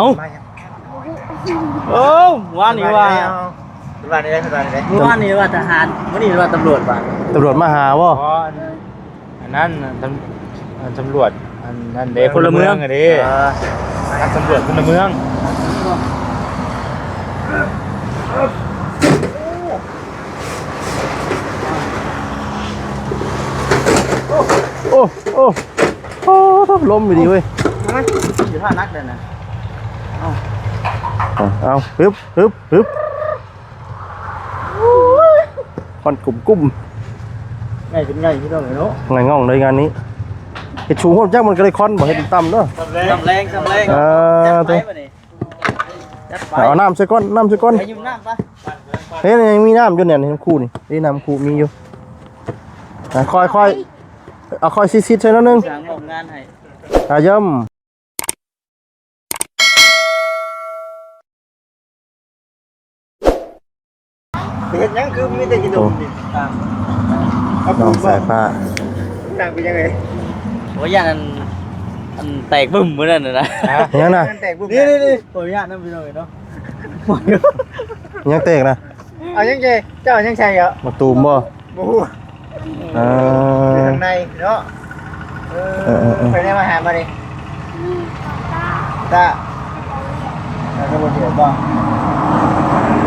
เอ้ามายังโอ้ว่านี่ว่าว่านี่ได้ว่านี่ได้ว่านี่ว่าทหารว่านี่ว่าตำรวจว่ะตำรวจมาหาบ่เพราะอันอันนั้นน่ะตำอันตำรวจอันนั้นเด้พลเมืองอะเด้นักตำรวจพลเมืองโอ้โอ้โอ้ล้มอยู่ดีเว้ยอยู่ท่านักเลยนะ เอาเอาฮึบฮึบฮึบคอนกลุ่มกุ้มง่ายเป็นง่ายที่ต้องเนาะไงง่องเลยงานนี้เห็ดชูหัวจักมันก็เลยคอนบ่เห็ดต่ำเนาะจำแรงจำแรงเออจัดไปตัวบ่นี่จัดไปเอาน้ำใส่ก้อนน้ำใส่ก้อนไปยืมน้ำปะเฮ้ยยังมีน้ำอยู่เนี่ยน้ำคู่นี่นี่น้ำคู่มีอยู่อะค่อยค่อยเอาค่อยซิดๆใส่แล้วนึงสั่งบอกงานให้อาย่ม เห็นยังคือมีแต่กินดมนี่เอาน้องสายฟ้าต่างเป็นยังไงโอ้ยยันอันอันแตกบึ้มเหมือนนั่นน่ะนะยังนะแตกปุ๊บนี่นี่นี่โอ้ยยันนั่นพี่น้องเนาะยังเตกนะเอายังไงเจ้ายังใช่เหรอมาตูมบ่บ่ฮู้เออยู่อข้างในเนาะเอเออเออเออไปได้มาหามาดิตาแล้วก็บ่เดี๋ยวบ่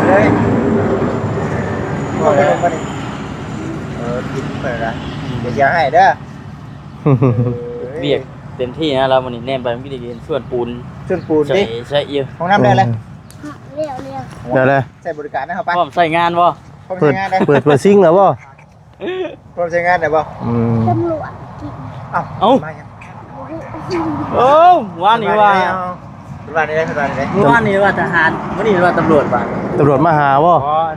เลย บ่ไปลงมาดิเออกินไปละเดี๋ยวจะให้เด้อเบียกเต็มที่นะเราวันนี้แนมไปไม่ได้เรียนส่วนปูนชวนปูนใส่ดิใส่เยอะห้องน้ำได้เลยเรียวเรียวได้เลยใช้บริการนะครับพป้าร้อมใส่งานบ่พร้อมเปิใช้ดงานได้เปิดเปิดซิงค์แล้วบ่พร้อมใช้งานได้บ่อืมตำรวจกินเอ้าเอ้ามายังโอ้ว่านี่ว่าว่านี่ได้ว่านี่ได้ว่านี่ว่าทหารว่านี่ว่าตำรวจว่ะตำรวจมาหาบ่เพราะอั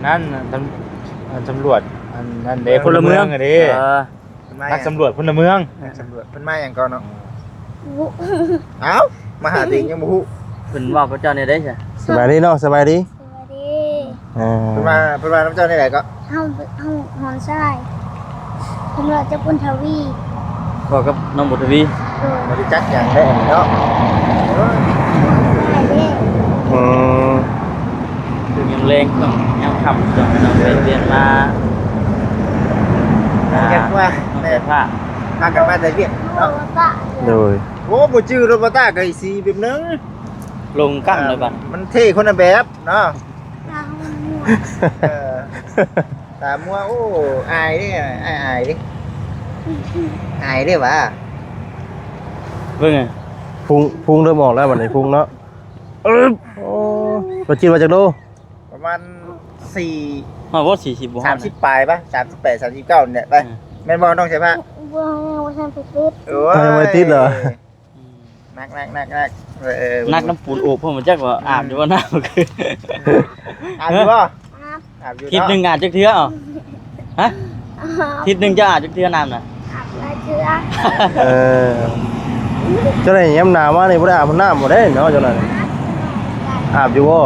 นอันนั้นน่ะตำอันตำรวจอันนั้นเด้พลเมืองอะเด้เออนักตำรวจพลเมืองสำรวจเป็นมาอย่างก่อนเนาะเอ้ามาหาติงยังบ่ฮู้เพิ่นว่าพระเจ้าเนี่ยได้ใช่สบายดีเนาะสบายดีสวัสดีอ่าเป็นมาเป็นมาน้ำเจ้านี่ไหนก็เฮาเฮาหอนทรายตำรวจจะปุนทวีบอกกับน้องบุตรวีโดยมาดิจักอย่างได้เนาะทรายเด้ อืมถึงยังเลงต้อง ยังขับจนน้องไปเรียนมาอ่าแกว่าน้องแม่าพากันมาแต่เวียดเนาะโดยโอ้บ่ชื่อรถบ่ต้าก็อีสีแบบนึงลงกั้งเลยบัดมันเท่คนละแบบเนาะตามัวโอ้อายด้อายอายดิอายด้อว่าเบิ่งไงพุงพุงเริ่มออกแล้วบัดนี้พุงเนาะเอิบโอ้บ่จิตว่าจักโลประมาณ สี่มาว่าสี่สิบบ่สามสิบปลายปะสามสิบแปดสามสิบเก้าเนี่ยไปแม่นบอลต้องใช่ปะบัวว่าฉันไปติดโอ้ยยังไม่ติดเหรอ นักนักนักนักเออเออนักน้ำปูนโอบเพราะมันจักว่าอาบอยู่ว่าหน้ามันคืออาบอยู่ป่ะอาบอาบอยู่ทิศหนึ่งอาบจักเทื่ออ๋อฮะอาบทิศหนึ่งจะอาบจักเทื่อน้ำน่ะอาบลายเชือเออเจ้าไหนยามหนาวมานี่บ่ได้อาบน้ำบ่ได้เนาะเจ้านั้นอาบอยู่บ่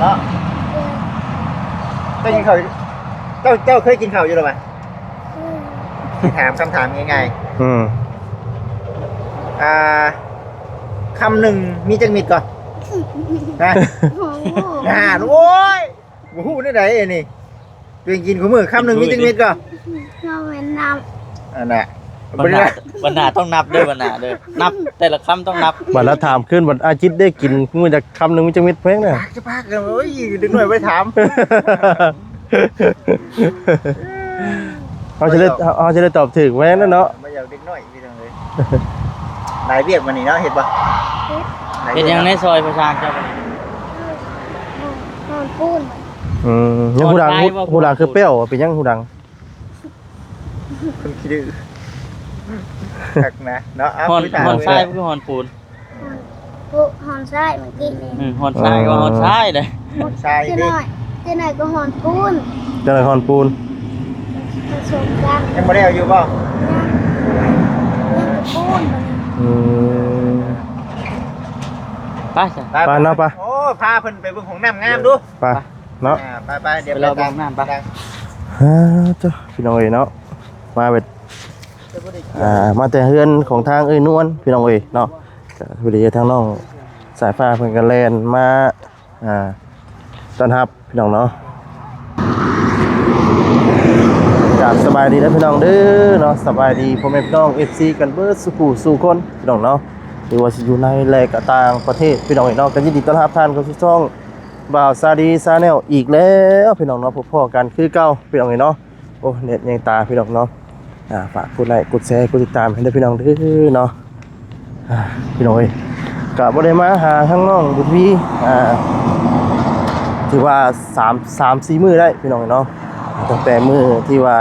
เจ้าอาบเนาะเจ้ากินข้าวเจ้าเจ้าเคยกินข้าวอยู่หรือเปล่าถามคำถามง่ายอืมๆอ่าคำหนึ่งมีจังมิดก่อนนะหอมหอมอ่านโอ้ยบูฮู้นี่ไหนไอ้นี่ตัวเองกินของมือคำหนึ่งมีจังมิดก่อนเราเป็นน้อันน่ะ บรรณาบรรณาต้องนับเด้อบรรณาเด้อนับ แต่ละคำต้องนับบัดแล้วถามขึ้นบัดอาจิตได้กินมื้อจักคำหนึงมีจังมิดแพงน่ะพักจะพักกันโอ้ยดึงหน่อยไปถาม เขาจะได้เขาจะได้ตอบถึงแม่นนเนาะมาอยากเด็กน้อยพี่น้องเลยนายเวียกมันนี่เนาะเห็นปะนายเป็นวียังในซอยประชาเจ้าำหอมปูนอืมยังหูดังตอนไปว่าหูดังคือเปรี้ยวเป็นยังหูดังคนคิดดื้อ หักนะเนาะเอาหอนคุยถามหอนเลยทรายก็คือหอนปูนปูหอนทรายเมื่อกี้นี่อืมหอนทรายก็หอนทรายเลยทรายเจ้าดิหน่อยเจ้าหน่อยก็หอนปูนเจังไรคอนปูนผสมกันยังไม่ได้เอาอยู่ป่ะยังกับปูนมันอืม ไปจ้ะ ไปเนาะไป โอ้พาเพิ่นไปเบิ่งของน้ำงามดูไปเนาะ อ่าไปไปเดี๋ยวไปรอตามเบิ่งน้ำไปตามฮ่าจ้ะพี่น้องเอ๋ยเนาะมาเบ็ด อ่ามาแต่เฮือนของทางเอ้ยนวลพี่น้องเอ้ยเนาะพอดีทางน้องสายฟ้าเพิ่นก็แลนมาอ่าต้อนรับพี่น้องเนาะกราบสบายดีนะพี่น้องเด้อเนาะสบายดีพ่อแม่พี่น้อง FC กันเบิดสุขสู่คนพี่น้องเนาะหรือว่าสิอยู่ในแลกต่างประเทศพี่น้องเอ้ยเนาะกันยินดีต้อนรับท่านเข้าสู่ช่องบ่าวซาดีซาแนลอีกแล้วพี่น้องเนาะพบพ่อกันคือเก่าพี่น้องเอ้ยเนาะโอ้เน็ตยังตาพี่น้องเนาะ ฝากกดไลค์กดแชร์กดติดตามให้ด้พี่น้องเด้อเนาะพี่น้อยกะบ่ได้มาหาข้างน้องบุญพี่อ่าถือว่า3 3 4มื้อได้พี่น้องเนาะตั้งแต่มือที่ว่า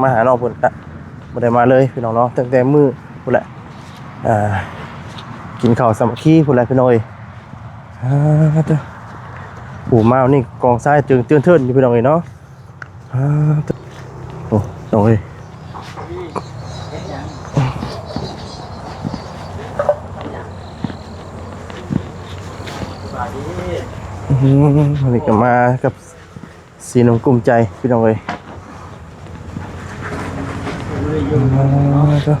มาหาน้องเพิ่นกะบ่ได้มาเลยพี่น้องเนาะตั้งแต่มือพุ่นแหละอ่ากินข้าวสามัคคีพุ่นแหละพี่น้อยปู่มาวนี่กองทรายจึงเตือนเทินอยู่พี่น้องเอ้ยเนาะอ่าเด้อโอ้น้องเอ้ย อืมวันนี้ก็มากับสีนงกลุ่มใจพี่น้องเอ้ยมาเถอะ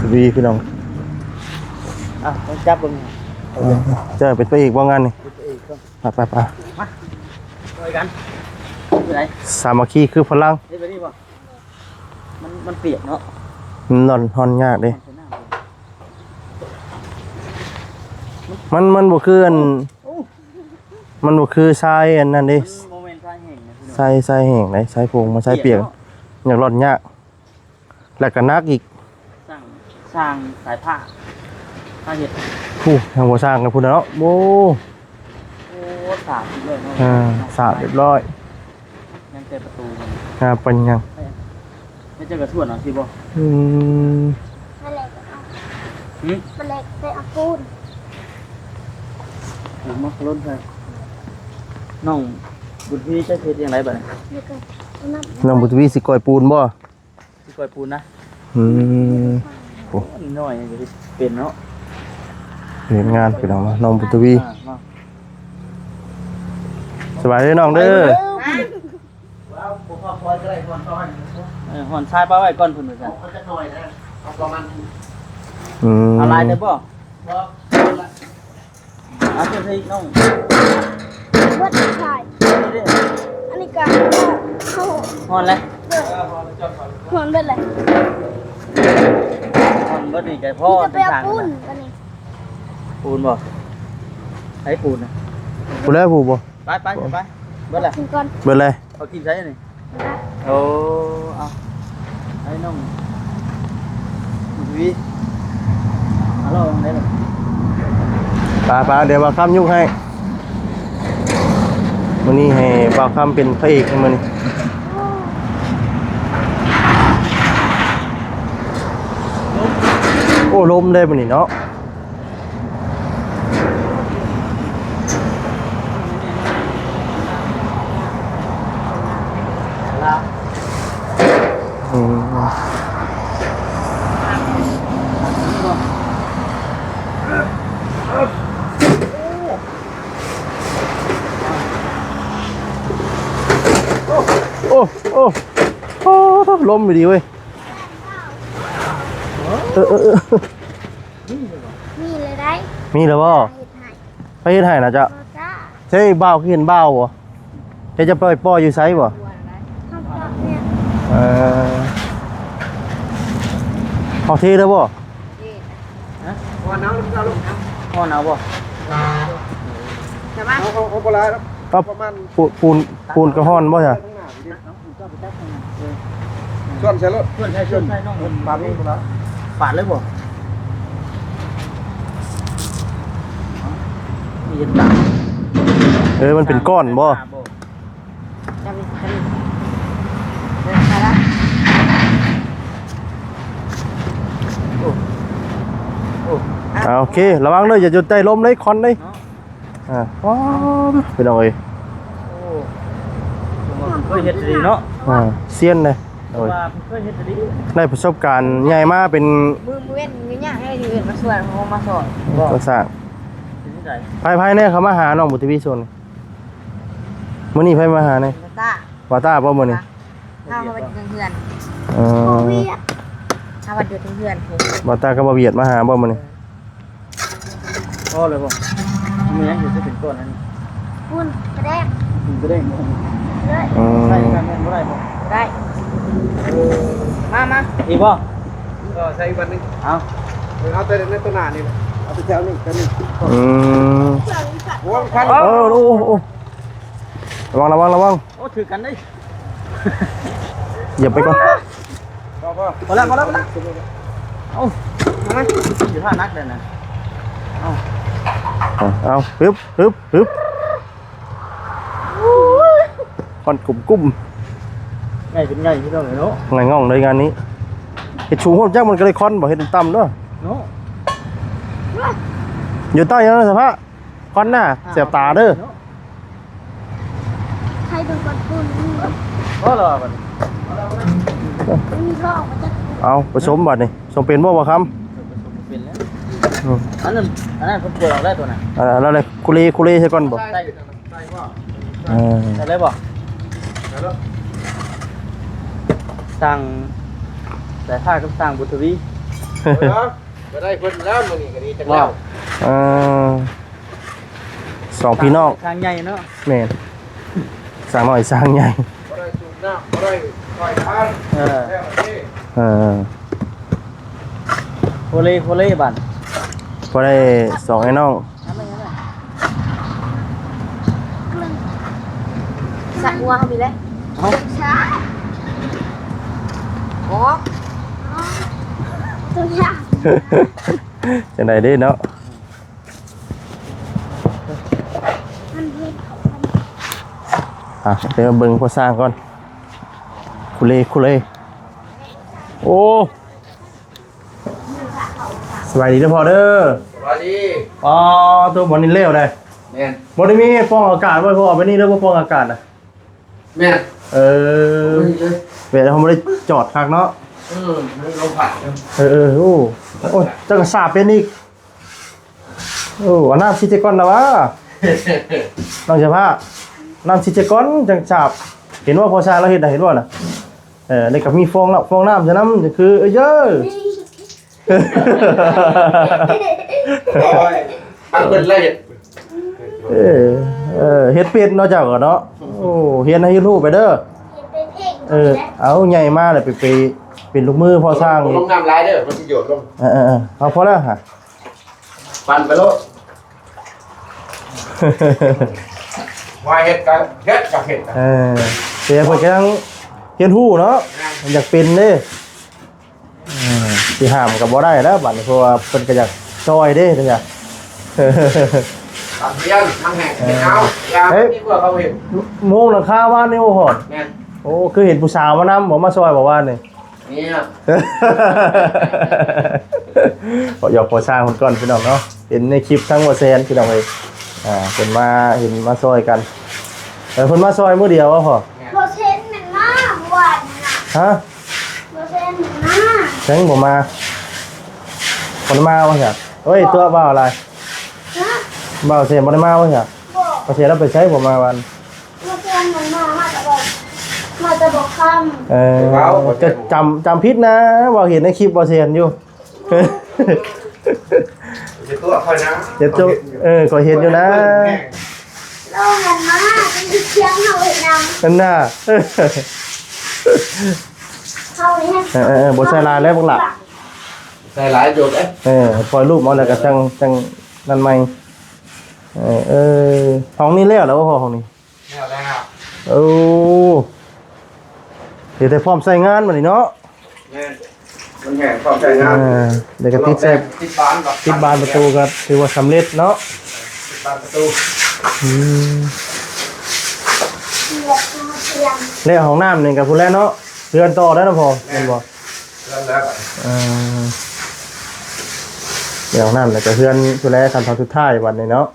ทวีพี่น้องอะต้องจับเบิ่งเจอเป็นไปอีกว่างานนี่ไปไปไปช่วยกันอยู่ไหนสามัคคีคือพลังนี่ไปนี่บ่มันมันเปียกเนาะนอนฮอนยากเด้ มันมันบ่คืออันมันบ่คือทรายอันนั้นเด้โมเมนต์ใช่แห่งนะพี่น้องทรายทรายแห้งไหนทรายโพงมาทรายเปียกอยากร่อนยากแล้วก็นักอีกสร้างสร้างสายผ้าผ้าเห็ดผู้ทางบ่สร้างกันพุ่นน่ะเนาะโอ้โอ้สาดอีกเลยเนาะอ่าสาดเรียบร้อยยังเจอประตูมันงานเป็นยังไม่เจอกระส่วนเหรอสิบ่อืมมาเล็กเอาหืมมาเล็กไปเอาปูนผ มมาล้นไปน้องบุญพี่จะเฮ็ดยังไงบ้างนี่ก็นับน้องบุตรวีสิก่อยปูนบ่สิกอยปูนนะอืมโอ้นิดหน่อยจะเป็นเนาะเห็นงานพี่น้องเนาะน้องบุตรวีอ่ามาสบายเด้อน้องเด้อเออหอนชายป้าไว้ก่อนเพิ่นว่าซั่นอืมเอาลายได้บ่บ่เอาเพิ่นให้น้องเบิดใช่นี่เด้อันนี้ก็เข้าหอนเลยเบิดหอนเบิดเลยหอนบ่นี่ใจพ่อนี่จะไปทาเอางปูนนะอันนี้ปูนบ่ใช้ปูนนะผู้แล้วผู้บ่ไปไปไปเบิดแหละกินก่อนเบิดเลยเอากินใช้นี่นะโอ้เอาให้น้องวิฮัลโหลได้เลย ปาปาเดี๋ยวบ่าวคำยุกให้วันนี้ให้บ่าวคำเป็นพระเอกมื้อนี้โอ้ลมได้มื้อนี้เนาะ ลา อืมโอ้โอ้โอ้ ลมอยู่ดีเว้ยเออเออเออมีเลยได้มีแล้วบ่เฮ็ดให้ไปเฮ็ดให้นะจ๊ะโอ้จ้าใช่บ่าวคือเห็นบ่าวบ่เดี๋ยวจะปล่อยปล่อยอยู่ไสบ่ข้าวปลาเนี่ยเออเอาเทแล้วบ่หอนเอาบ่ก็ปูนปูนปูนกระห้อนบ่จ้ะ ชวนใช่รถชวนใช้ชวนใช้น้องปาดเลยปาดเลยบ่มีเห็นตาเออมันเป็นก้อนบ่อ่าโอเค ระวังเลยอย่าจุดใจล้มเลยคอนเลยอ่าว้าวไปหน่อยโอ้ผมเคยเห็ดดีเนาะอ่าเซียนเลย โอ้ยว่าผมเคยเห็ดดีได้ประสบการณ์ใหญ่มากเป็นมือมือเว้นมือย่างให้อยู่อื่นมาสวนเขามาสอนตัวสร้างเป็นที่ไหนภายภายในเขามาหาน้องบุตรวิชนมื้อนี้ไผมาหาเนี่ยมาตาอวาต้าบ่มื้อนี้ถ้าเขาไปถึงเพื่อนเออถ้าวันอยู่ถึงเพื่อนผมวาต้าก็บ่เวียดมาหาบ่มื้อนี้พ่อเลยบ่มีหยังอยู่ที่เป็นก้อนนั้นคุณกระแดกกินก็ได้บ่เลยอืใช่มกันแม่นบ่ได้บ่ได้ มามาอีบ่ก็ใช้วันนึงเอาเอาแต่ในตัวหน้านี่เอาไปแถวนี้กันนี่อืมโอ้คันเออโอ้โอ้ระวังระวังระวังโอ้ถือกันได้เหยียบไปก่อนก็ก็พอแล้วพอแล้วพอแล้วเอามาไหมอยู่ท่านักเลยนะเอาเอาปึ๊บปึ๊บปึ๊บคอนกลุ่มกุ้ม ง่ายเป็นง่ายที่ต้องเลยเนาะไงง่องเลยงานนี้เฮ็ดชูโหดจักมันก็เลยคอนบ่เฮ็ดต่ำๆเด้อเนาะอยู่ใต้ยังสภาพคอนหน้าเสียบตาเด้อใครดูก่อนคุณมีก็รอบัดมีก็ออกมาจากเอาผสมบัดนี่สมเป็นบ่บ่คำเป็นแล้วอืมอันนั้นอันนั้นผมเปิดออกได้ตัวน่ะอ่าแล้วเลยคุเลคุเลใช่ก่อนบ่ได้เออได้ เลยบ่สั่งแต่ถ้ากับสั่งบุตรวีก็ได้เพิ่นแล้วมื้อนี้ก็ดีจังว้าแล้ววเออสองพี่น้องทางใหญ่เนาะแม่นสร้างน้อยสร้างใหญ่บ่ได้สูบน้ำบ่ได้ปล่อยทานเออแล้วนี่เออโคเล่โคเล่บันพอได้สองไอ้น้องสักวัวเขามีเลย ช้าอ๋อตัวยากจังไดเด้เนาะมันเผ็ดเขามันอะเดี๋ยวเบิ่งพอสร้างก่อนคุเลคุเล โอ้สบายดีเด้อพอเด้อสวัสดีอ๋อตัวบอลนี่เร็วได้แม่นบอลนี่มีฟองอากาศไว้พอไปนี่เด้อบ่ฟองอากาศนะแม่นเออเวลา เขาไม่ได้จอดคักเนาะเออให้ลมพัดเออเออโอ้โอ้เจ้ากระสาบเป็นอีกโอ้เอาน้ำซิเจกอนนะวะน้องเจ้าผ้าน้ำซิเจกอนจังสาบเห็นว่าพอชาเราเห็นน่ะเห็นว่าน่ะเออในกับมีฟองละฟองน้ำจะน้ำจะคือเอ้ยเยอะโอ้ยอันเพิ่นละเอียดเออเออเฮ็ดเป็ดเนาะเจ้าก็เนาะโอ้เฮียนให้รู้ไปเด้อ เป็นเพ่งเออ เอาใหญ่มากเลยไปไปเป็นลูกมือพอสร้างลอีกงน้ำลายเด้อมันสิโยดลงเออเออเออเอาพอแล้วฮะปั่นไปโลดว่าเฮ็ดกันเฮ็ดกับเฮ็ดกันเออเสียเพิ่นกำลังเฮียนฮู้เนาะอยากเป็นเด้เออสิห้ามก็บ่ได้แล้วบัดนี้เพราะว่าเพิ่นก็อยากซอยเด้เด้อจ้ะตัดเรียนทั้งแห่งเฮ็ดเอาอย่ามีพวกเขาเห็นมุงหลังคาบ้านนี่โอ้โหดแม่น โอ้คือเห็นผู้สาวมานำบ่มาซอยบ่ว่านี่ เนี่ยขอยอกพอสร้างคนก่อนพี่น้องเนาะเห็นในคลิปทั้งหมดแซนพี่น้องเลยอ่าเพิ่นมาเห็นมาซอยกันแต่เพิ่นมาซอยมื้อเดียวว่าพอโปรเซนต์มันมากหวานนะฮะโปรเซนต์มันมากแสงบ่มาคนมาว่าจ้ะเฮ้ยตัวบ่าวอะไรนะบ่าวเสียบ่ได้มาว่าจ้ะบอกบ่เสียแล้วไปใช้บ่มาวัน โปรเซนต์มันมากมาจะบอก มาจะบอกคเออจะจำจำผิดนะว่าเห็นในคลิปบ่เสียนอยู่จะตัวค่อยนะเดี๋ยวจะเออก็เห็นอยู่นะำเราเงินมากเป็นเชียงเขาเห็นนนั่นน่ะำเขาเนี่ยเออเออเออบ่ใส่ลายแล้วพวกหล่ะใส่หลายโยดเอ้ยเออปล่อยรูปมาแล้วก็จังจังนั่นใหม่เออเออห้องนี้แล้วแล้วบ่พอห้องนี้แล้วแล้วโอ้ เดี๋ยวแต่พร้อมใส่งานมานี่เนาะแม่นมันแห่งความใจงามอ่าเดี๋ยวก็ติดใส่ติดบ้านก่อนติดบานประตูก็ถือว่าสำเร็จเนาะติดบานประตูอืมเชียงมาเชียงแล้วห้องน้ำนี่ก็พุ่นแล้วเนาะเรือนต่อได้วนะพอเห็นบ่แล้วแล้วเอ่าเดี๋ยวห้องน้ำแล้วก็เรือนพุ่นแล้วขั้นตอนสุดท้ายวันนี้เนาะ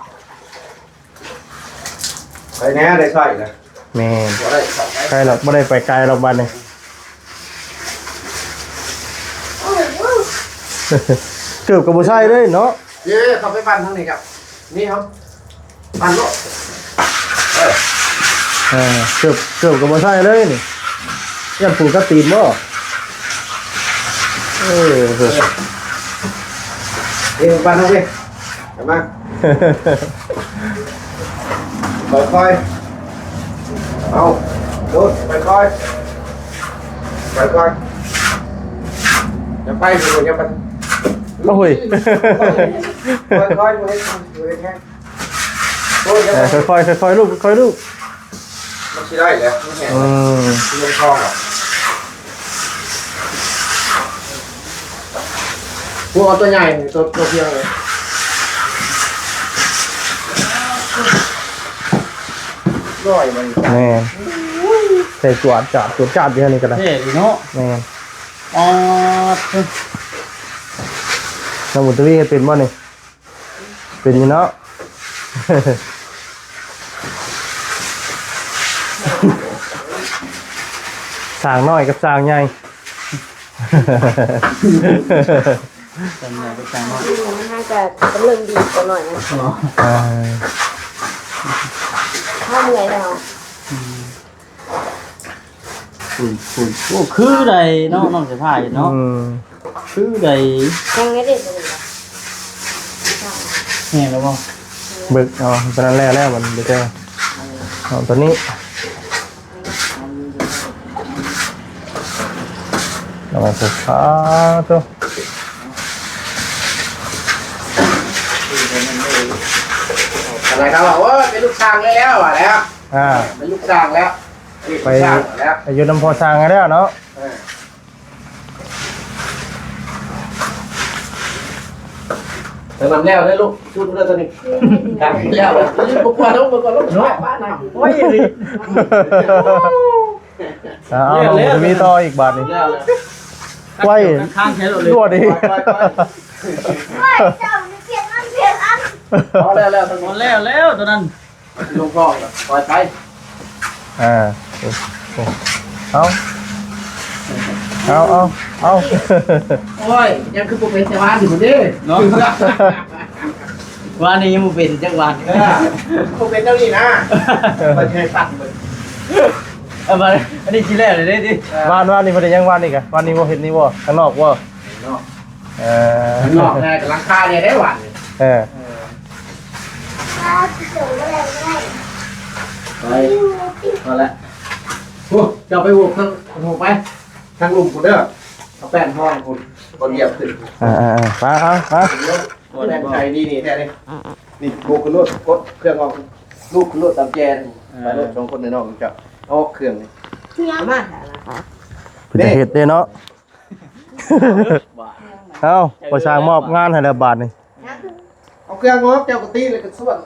ไปแน่ได้ใส่นะแม่นบ่ได้ใส่ ใกล้หรอกบ่ได้ไปไกลหรอกบัดนี้โอ้โหเกือบกับบ่ใช่เลยเนาะเย้เขาไปปั่นทางนี้ครับ นี่ครับปั่นโลดเออเอ่าเกือบเกือบกับบ่ใช่เลยนี่ยันปูกระตีนบ่เออเอ้ยปานเอาเว้ยกลับมาค่อยๆเอาโดดค่อยๆค่อยๆอย่าไปดูอย่าไปโอ้ยค่อยๆมือมือแค่โอ้ยอย่า เอไปอค่อยๆค่อยๆลูกค่อยๆลูกมันสิได้แล้วไม่แห้งอืมที่ลงคลอง ใหญ่นี่ตัวตัวเพียงเลยร้อยมันแม่นใส่จวดจาดจวดจาดเดียวนี่ก็ได้เท่ดีเนาะแม่นอ๋อน้ำมุนตวีเป็นบ่นี่เป็นอยู่เนาะ สร้างน้อยกับสร้างใหญ่ จำได้ก็จำว่ามันน่าจะกำลังดีกว่าหน่อยนะอ่าถ้าเมื่อยแล้ว คุยคุยโอ้คือใดเนาะน้องเสียผ้าเนาะอืมคือใดยังไม่ได้เลยแห้งแล้วบ่เบิกเอาตอนนั้นแรกแล้วมันเดี๋ยวจะเอาตัวนี้เอามาสุดท้ายตัวอะไรครับบอกว่าเป็นลูกช้างแล้วอะแล้วอ่าเป็นลูกช้างแล้ว ไปไปอยืนน้ำพอสร้างกันแล้วเนาะเติมน้ำแล้วได้ลูกชุดเรือตัวนี้ครับแล้วแล้วยืนบุกมาล้วบุกมาแล้วน้อยบ้านน้ำโอ้ยดิเอาจะมีต่ออีกบาทนึงแล้วแล้วไว้ข้างแค่รถเลยรวดิเฮ้ยเจ้านี่เปลี่ยนอันเปลี่ยนอันพอแล้วแล้วหมดแล้วแล้วตัวนั้นลงคลองปล่อยไปอ่าเอาเอาเอาเอาโอ้ย ยังคือบุกเป็นชาวบ้านอยู่ดิเนาะวันนี้ยังบ่เป็นจังหวัดเออบุกเป็นเจ้านี่นะไปเทตัดเลยเอามาอันนี้ทีแรกเลยเด้ดิวานวานนี่พอดียังวานนี่กะวานนี่ว่าเห็นนี่ว่าข้างนอกว่าเออหลอกไงกับลังคาเนี่ยได้หวานเอออ้าวเจ๋งเลยไงไปมาแล้วโอ้จะไปบุกทั้งบุกไปทางลุมคุณเด้อเอาแป้นห้องคุณคนเหยียบขึ้นอ่าอ่าอ่ามาเอามาตัวแดงใจดีนี่แท้เลยนี่บุกคุณรถกดเครื่องออกลูกคุณรถตามแจนไปรถสองคนในนอกจะเอาเครื่องนี่ประมาณนั้นนะเป็นแต่เห็ดเด้เนาะเอาประชางมอบงานให้แล้วบาทนี่เอาเครื่องงอกเจ้ากะตีเลยก็ส่วน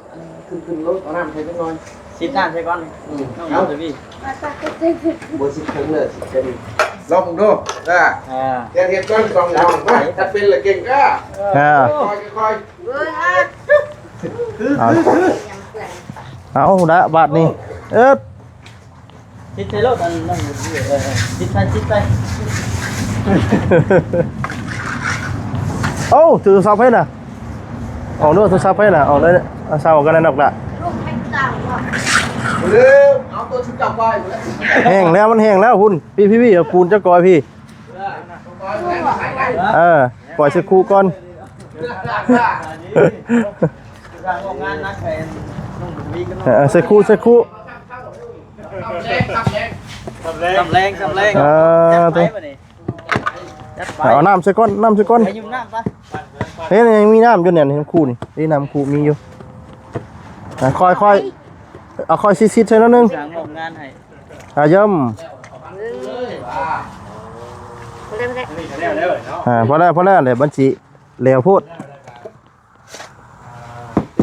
ขึ้นขึ้นรถเอาน้ำใช้เล็กน้อย ชิดหน้าใช่ก่อนอืมน้องเอาเดี๋ยวพี่มาตักกระติกบสิเครื่องเลยสิเจะดีลองดูได้อ่าแกเทียบก้อนสองอย่างไปถ้าเป็นเลยเก่งก็อ่าคอยคอยเว้ยอะเอาเอาละบาทนี่เอ๊ะชิดใช้รถอันนั่นอยู่ที่เออชิดไปชิดไปโอ้ถือโทรศัพท์ให้น่ะออกด้วยโทรศัพท์ให้น่ะออกเลยเอาเศร้ากันนั่นออกละ ลูกให้เต่าอะ เร็วเอาตัวชุดจับไว้หมดแล้วแห้งแล้วมันแห้งแล้วคุณพี่พี่พี่เอาปูนจะกอยพี่ก้อยแหวนใส่ได้เออปล่อยสักครู่ก่อนร่างงานนักแข่งน้องวีกันเออสักครู่สักครู่ทำแรงทำแรงเออจัดไปตัวบ่นี่จัดไปเอาน้ำสักก้อนน้ำสักก้อนไปยุ่งน้ำปะเฮ้ยยังมีน้ำอยู่เนี่ยน้ำคูนี่นี่น้ำคูมีอยู่อะค่อยค่อย เอาค่อยซิดๆใช่แล้วนึงสร้างงานให้อาย่มไม่ได้ไม่ได้อ่าพอแล้วพอแล้วเลยบัญชีแล้วพูด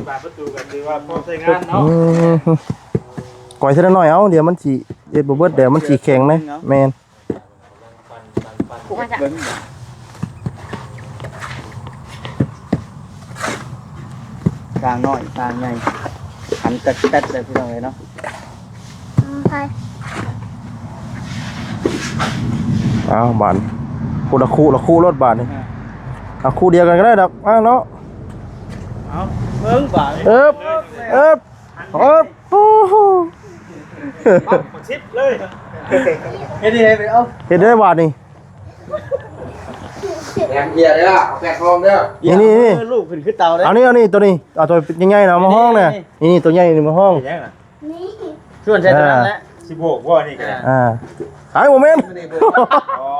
บานประตูกันคือว่าพอใช้งานอืเนาะมก่อยเท่าน้อยเอาเดี๋ยวมันสีเอ็ดบเบิดเดี๋ยวมันสีแข็งนะแมนผูกมาจากสร้างน้อยสร้างใหญ่ หันตัดตัดเลยพี่น้องเลยเนาะอืมใช่เอาบานคู่ละคู่ละคู่รถบานนี่เอาคู่เดียวกันก็ได้ดอกอ่าเนาะเอาเบิ่งบ่าเอ๊บเอ๊บเอ๊บโอ้โหชิดเลยเฮ็ดได้ไปเอาเฮ็ดได้บาทนี่ แหงเกียร์เด้อเอาแปดทองเด้อนี่นี่นี่ ลูกขึ้นขึ้นเตาได้เอานี่เอานี่ตัวนี้เอาตัวใหญ่ๆนะมาห้องเนี่ยนี่นี่ตัวใหญ่นี่มาห้อง ยังอะนี่ส่วนใช้ตัวนั้นแหละสิบหกว่านี่กันอ่าขายโมเมนต์อ๋อ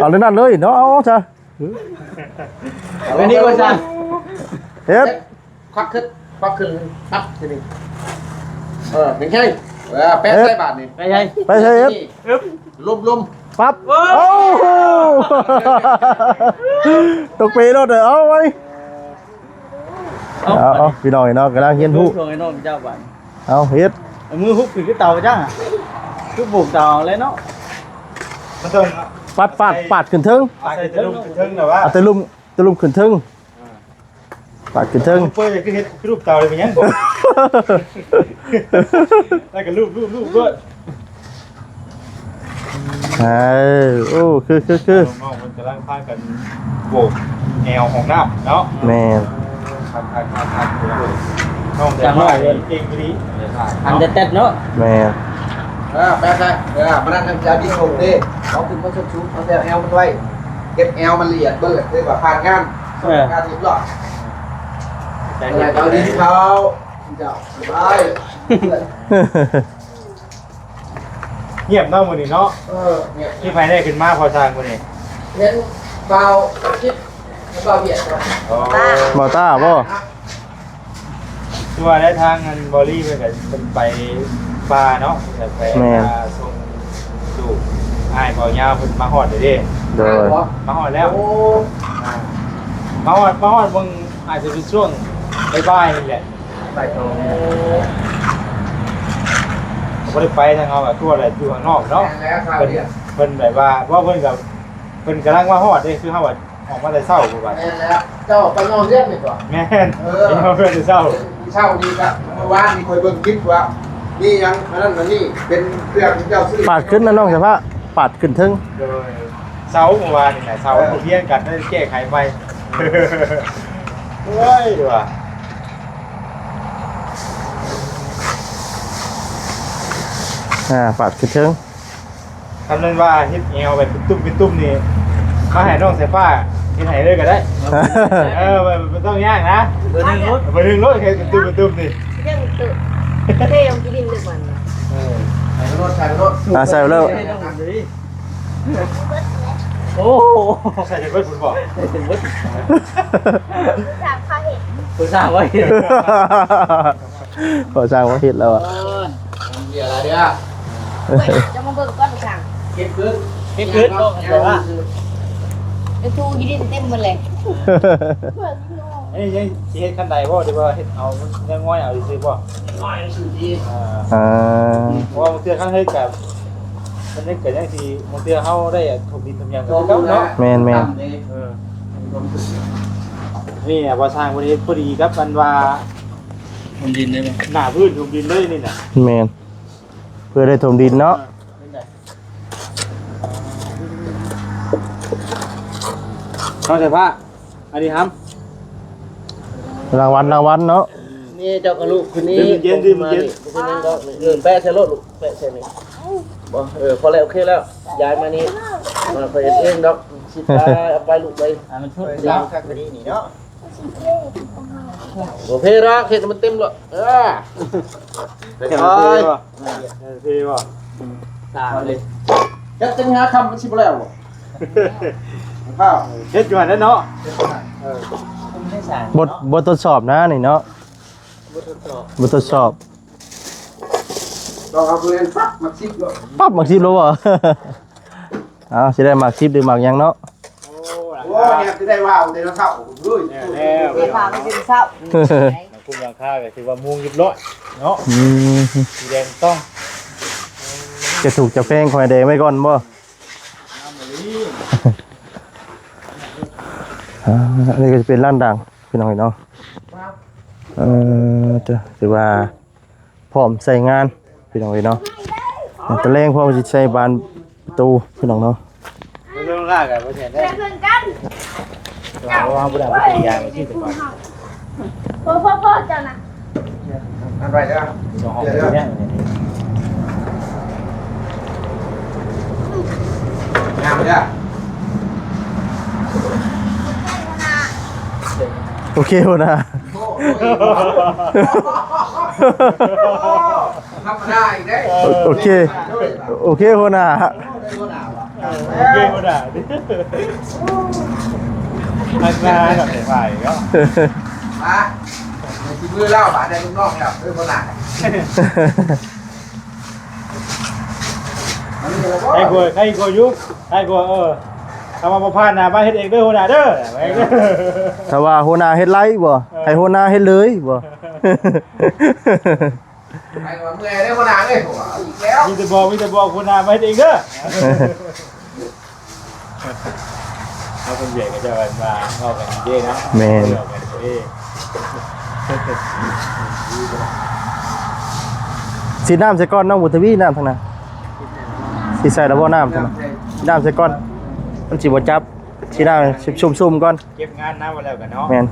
เอาเลยนั่นเลยเนาะเอาจ้ะวันนี้ว่าจังเฮ็ดควักขึ้นควักขึ้นปั๊บทีนี้เออเป็นไง เออแปดใส่บาทนี่ไปใช่ไปใช้เฮ็ดลุมลุมปั๊บโอ้โหตกปีรถเลยเอาไว้เอาเอาพี่น้องเนาะกำลังเฮียนลูฮู้กส่งไอ้น้องเจ้าบ้านเอาเฮ็ดเอามือฮุบขึ้นขึ้นเตาจ้าคือบุกเตาเลยเนาะมันต้องปัดปัดปัดขึ้นเทิงใส่ตะลุมถึงแต่ว่าเอาตะลุมตะลุมขึ้นเทิงปัดขึ้นเทิงเปิดจะขึ้นเฮ็ดรูปเตาเลยเป็นยังบ่ แล้วก็รูปรูปรูปด้วยเออโอ้คือคือคือน้องๆมันกำลังพากันโบกแอวของน้ำเนาะแม่นทำทำทำทำน้องแต่ว่าเก่งไปดีอันเด็ดๆเนาะแม่นเออแปดใส่เออมานั่งทำยาดีส่งดิเอาขึ้นมาชุบชุบเอาแต่แอลมันไว้เก็บแอลมันละเอียดเบิ่งเลยว่าผ่านงานงานทิพย์หรอแต่แต่เนี่ยเจ้าดีเขาเจ้าสบายเงียบเนาะมื้อนี้เนาะเออเนี่ยที่ภายได้ขึ้นมาพอทางมื้อนี้เห็นเบาคิดเบาเบียดก่อนอ๋อบ่ต้าบ่คือว่าได้ทางอันบอลี่เพิ่นก็เป็นไปป่าเนาะแต่ไปหาส่งดูอ้ายบ่ยาวเพิ่นมาฮอดเด้เด้โดย มาฮอดแล้ว โอ้อ่ามาฮอดมาฮอดเบิ่งอาจจะเป็นช่วงบ่ายๆนี่แหละ ไปตรงบ่ได้ไปทางเอาแบบทั่วอะไรอยู่ข้างนอกเนาะแล้วคราวเพิ่นเดียวเพิ่นแบบว่าว่าเพิ่นกับเพิ่นกำลังมาฮอดเด้คือเฮาว่าออกมาแต่เช้าพุ่นว่าแม่แล้วเจ้าไปนอนเรียบไปก่อนแม่นเห็นเฮาเพิ่นแต่เช้าเช่าดีครับเมื่อวานมีคนเบิ่งคลิปว่านี่ยังอันนั้นอันนี้เป็นเครื่องที่เจ้าซื้อปาดขึ้นนะน้องเฉพาะปาดขึ้นเทิงโดยเช้าเมื่อวานนี่แหละเช้าเขาเรียนกันได้แก้ไขไปเฮ้ยดีว่ะ อ่าปาดขึ้นเทิงทำนั้นว่าเฮ็ดแอวแบบเป็นตุ้มเป็นตุ้มนี่มาให้น้องสายฟ้าเฮ็ดให้เลยก็ได้ เออมันมันต้องยากนะเบอร์หนึ่งรถไปดึงรถเฮ็ดเป็นตุ้มเป็นตุ้มนี่ยังตื่นเที่ยวกินดินดึกมันเออใส่รถใส่รถอ่าใส่แล้วโอ้โหใส่เบิดฝุ่นบ่ถึงวัดสามข้าวเห็ดคุณสร้างไว้พอสร้างว่าเฮ็ดแล้วอะเดี๋ยวอะไรเดี๋ยว จะมาเบิกก้อนสั่งเก็บขึ้นนี่คือโลกแต่ว่าไอ้ทูกินดินเต็มหมดเลยเอ้ยยังสิเฮ็ดคันใดบ่หรือว่าเฮ็ดเอามันยังง่อยเอาซื่อๆบ่น้อยสุดดีอ่าอ่าเพราะว่าบางเทื่อคันเฮ็ดกับมันได้เกิดจังซี่บางเทื่อเฮาได้ถมดินถมหยังก็เก่าเนาะแม่นแม่นเออนี่อะบ่สร้างบ่ได้เฮ็ดพอดีครับมันว่ามันดินได้ไหมหน้าพื้นถมดินเลยนี่น่ะแม่น เพื่อได้ถมดินเนาะน้องใส่ผ้าอันนี้ครับรางวัลรางวัลเนาะนี่เจ้ากับลูกคนนี้ดื่มเย็นดื่มเย็นเงินแปะใส่รถลูกแปะใส่นี่บ่เออพอแล้วโอเคแล้วย้ายมานี่มาไปเองดอกสิตาเอาไปลูกไปอ่ามันชุดยาวสักนี้นี่เนาะ โอเคละเฮ็ดมันเต็มแล้วเออไปเท่คอยบ่เท่บ่ตามเลยจักจังหาคำมันสิบ่แล้วบ่ข้าวเฮ็ดอยู่หั่นแหล้วเนาะไม่สั่งบทบททดสอบนะนี่เนาะบททดสอบลองเอาเพื่อนปั๊บมาซิบก่อนปั๊บหมักซิบแล้วบ่เอาสิได้หมักซิบหรือหมักหยังเนาะ โอ้โอ้เนี่ยจะได้ว่าวแต่ละเท่าเฮ้ยแล้วเดี๋ยวพาไปกินข้าวคุมราคาก็ถือว่ามุงยิบร้อยเนาะอืมสีแดงต้องจะถูกจะแพงคอยแดงไว้ก่อนบ่อ่าอันนี้ก็จะเป็นร้านดังพี่น้องเนาะเออจะถือว่าพร้อมใส่งานพี่น้องเนาะตะแรงพร้อมสิใส่บานประตูพี่น้องเนาะไากอะบ่แทนได้นกันเราเอาบุดาไปตียางที่สุดพ่อพ่อพ่อเจ้าน่ะอันไรเนี่ยสองห้องเนี่ยงามเนี่ยโอเคหัวหน้าโอเค โอเคหัวหน้า เก่งคนอะอันนากับไอ้ฝ่ก็มาในที่มือเล่าบาดได้ลูกน้องแล้วเออคนหนักไอ้กลัวไอ้กลัวยุไอ้กลัวเออทำมาประพานนะมาเฮ็ดเองเด้อหัวหน้าเด้อไว้เด้อถ้าว่าหัวหน้าเฮ็ดไรบ่ให้หัวหน้าเฮ็ดเลยบ่ไอ้เมื่อยได้คนหนักเลยผมอีกแล้วมีแต่บอกมีแต่บอกหัวหน้ามาเฮ็ดเองเด้อ เอาคนใหญ่ก็จะมาเข้ากันเด้นะแม่น เข้ากันเด้สีน้ำใส่ก้อนน้องบุตรวีน้ำทางนั้นสีใส่แล้วบ่น้ำทางนั้นน้ำใส่ก้อน มันสิบ่จับสีน้ำชุ่มๆก่อนเก็บงานนะมาแล้วกันเนาะแม่น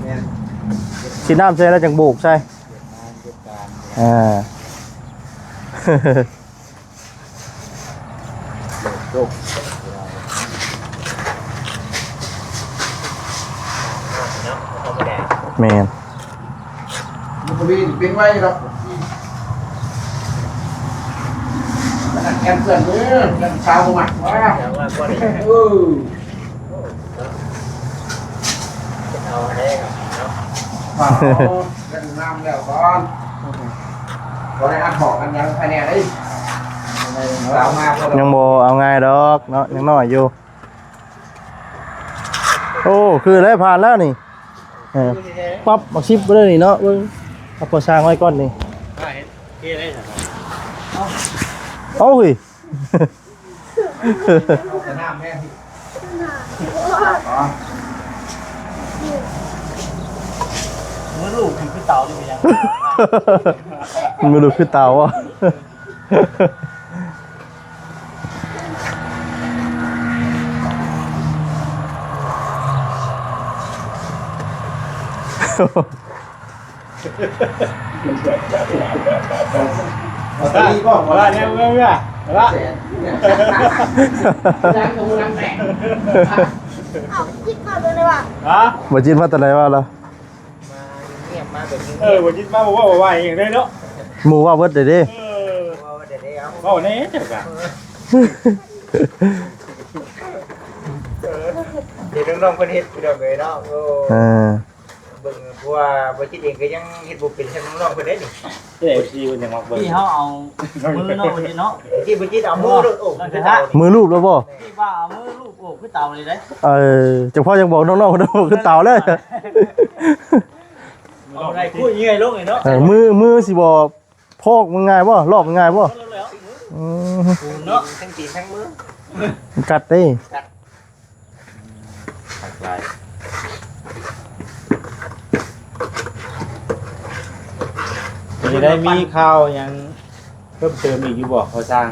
สีน้ำใส่แล้วจังโบกใส่เก็บการอ่า โลก แม่นมันมีเป็นไว้ครับมันแอนเพื่อนมือแอนชาวหมักว่าเออเอาได้ครับเนาะเล่นน้ำแล้วก่อนก็ได้อัดบอกกันยังภายในได้สาวมาพอยังบ่เอาง่ายดอกเนาะยังน้อยอยู่ โอ้ คือได้ผ่านแล้วนี่เออปั๊บมาชิปไปเลยนี่เนาะเบิ่งเอาพอสร้างไว้ก่อนนี่เฮ็ดเฮ็ดได้ซั่นเอาเฮ้ยจะน้ำแม่พี่มือลูกคือเต่าดิเป็นยังมือดูคือเต่าอะเอาตะลีก็ว่าเนี่ยเมื่อเมื่อว่าแสนล้างมือล้างแตกเอาคิดก่อนเลยดีกว่าฮะบ่จินมาแต่ไหนว่าล่ะเงียบมาแบบนี้เออวันจิตมาบอกว่าว่าอย่างไรเนาะหมู่ว่าเบิดเด้เด้เออเดี๋ยวนี้เอาว่าเนี่ยจังกันเดี๋ยวน้องๆเพิ่นเฮ็ดพี่น้องเอ้ยเนาะโอ้ เออเบิ่งเพราะว่าบ่คิดเองก็ยังเฮ็ดบ่เป็นให้น้องๆเพิ่นได้นี่เด็กชีวันยังมาเบิ่ง พี่เขาเอามือเนาะวันนี้เนาะที่บ่คิดเอามือโดดโอ้คือเต่ามือรูปแล้วบ่พี่ว่าเอามือลูกโอ้คือเต่าเลยได้เออจังพ่อยังบอกน้องๆคนนั้นบอกคือเต่าเลยเอาอะไรคุยยังไงลูกไงเนาะเออมือมือสิบ่พอกมันง่ายบ่รอบมันง่ายบ่อืมเนาะทั้งตีนทั้งมือมันกัดเด้ มีได้มีข่าวยังเพิ่มเติมอีกอยู่บอกเขาสร้าง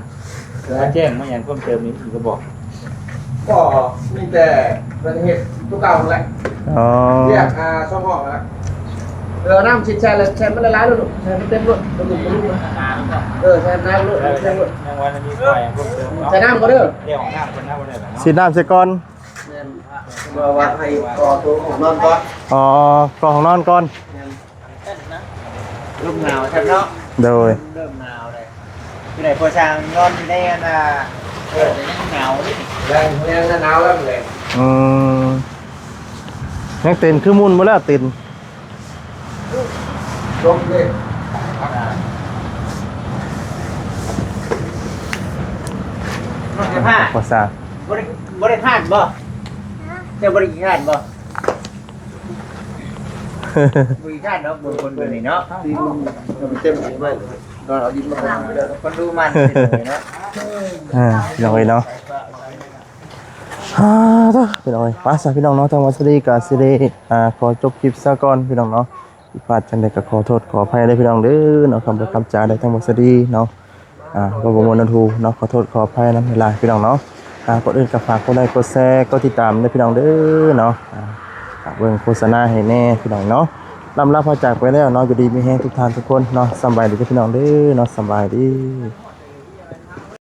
มาแจ้งมายังเพิ่มเติมอีกก็บอกก็มีแต่ประเทศทุกเก่าแหละอ๋อเรียกอ่าช่องห้องแล้วเออน้ำชิดแช่เลยแช่มันละลายแล้วลูกแช่มันเต็มลูกลูกลูกลูกเออแช่น้ำลูกแช่ลูกยังวันนี้ข่าวยังเพิ่มเติมเนาะแช่น้ำก็เด้อเรื่องของน้ำคนน้ำคนไหนเนาะสีน้ำใส่ก่อนมาวัดให้ต่อตัวของนอนก่อนอ๋อก่อนของนอนก่อน ลมหนาวใช่ไหมเนาะโดยเริ่มหนาวเลยที่ไหนพอช้างนอนที่ไหนน่ะเอ อหนาวนี่แรงแรงหนาวแล้วเลยอืมยังเต้นคือมุนบ่แล้วเนเลยมันาภาษาบริบริพาดบ่เจะบนาะบนคนเบอร์นี่เนาะตีมันเต็มที่ไม่นอนเอาดินมาคนดูมันเนเนาะอ่าพี่น้องเอ้ยเนาะฮ่าต่อพี่น้องเอ้ยไป้าสาพี่น้องเนาะทางวัดสรีกาสิเดอ่าขอจบคลิปซะก่อนพี่น้องเนาะผิดพลาดจังได๋ก็ขอโทษขออภัยด้วยพี่น้องเด้อเนาะคำประคำจาได้ทั้งวัดสรีเนาะอ่าก็บ่มวนทูเนาะขอโทษขออภัยนำเวลาพี่น้องเนาะอ่าก่อนอื่นก็ฝากกดไลค์กดแชร์กดติดตามด้วยพี่น้องเด้อเนาะอ่า เบิ่งโฆษณาให้แน่พี่น้องเนาะลำลาพอจากไปแล้วเนาะอยู่ดีมีแฮงทุกท่านทุกคนเนาะสบายดีพี่น้องเด้อเนาะสบายดี